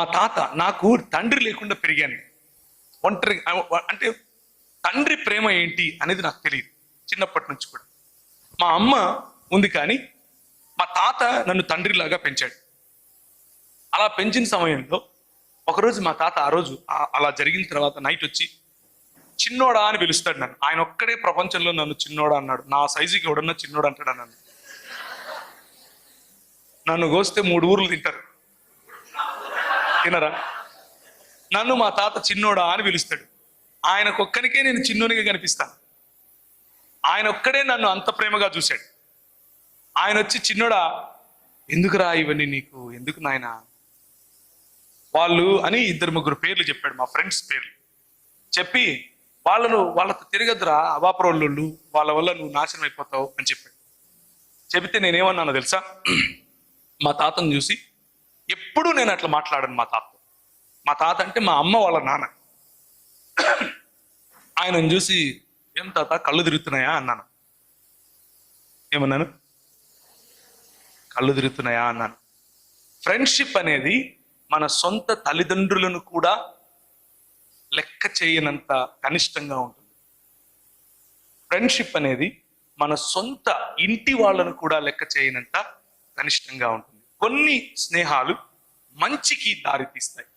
మా తాత నాకు తండ్రి లేకుండా పెరిగాను. ఒంటరి అంటే తండ్రి ప్రేమ ఏంటి అనేది నాకు తెలియదు చిన్నప్పటి నుంచి కూడా. మా అమ్మ ఉంది కానీ మా తాత నన్ను తండ్రిలాగా పెంచాడు. అలా పెంచిన సమయంలో ఒకరోజు మా తాత ఆ రోజు అలా జరిగిన తర్వాత నైట్ వచ్చి చిన్నోడా అని పిలుస్తాడు నన్ను. ఆయన ఒక్కడే ప్రపంచంలో నన్ను చిన్నోడా అన్నాడు. నా సైజుకి ఎవడన్నా చిన్నోడు అంటాడు నన్ను? నన్ను కోస్తే మూడు ఊర్లు తింటారు. తినరా? నన్ను మా తాత చిన్నోడా అని పిలుస్తాడు. ఆయనకొక్కనికే నేను చిన్నోనిగా కనిపిస్తాను ఆయన ఒక్కడే నన్ను అంత ప్రేమగా చూశాడు. ఆయన వచ్చి చిన్నోడా ఎందుకురా ఇవన్నీ నీకు? ఎందుకు నాయనా? వాళ్ళు అని ఇద్దరు ముగ్గురు పేర్లు చెప్పాడు మా ఫ్రెండ్స్ పేర్లు. చెప్పి వాళ్ళను వాళ్ళతో తిరగద్దురా అవాపరోళ్ళు వాళ్ళ వల్ల నువ్వు నాశనం అయిపోతావు అని చెప్పాడు. చెబితే నేనేమన్నానో తెలుసా? మా తాతను చూసి ఎప్పుడూ నేను అట్లా మాట్లాడను మా తాత. మా తాత అంటే మా అమ్మ వాళ్ళ నాన్న. ఆయనను చూసి ఏం తాత కళ్ళు తిరుగుతున్నాయా? అన్నాను. ఏమన్నాను? కళ్ళు తిరుగుతున్నాయా? అన్నాను. ఫ్రెండ్షిప్ అనేది మన సొంత తల్లిదండ్రులను కూడా లెక్క చేయనంత కనిష్టంగా ఉంటుంది. ఫ్రెండ్షిప్ అనేది మన సొంత ఇంటి వాళ్ళను కూడా లెక్క చేయనంత కనిష్టంగా ఉంటుంది. కొన్ని స్నేహాలు మంచికి దారితీస్తాయి.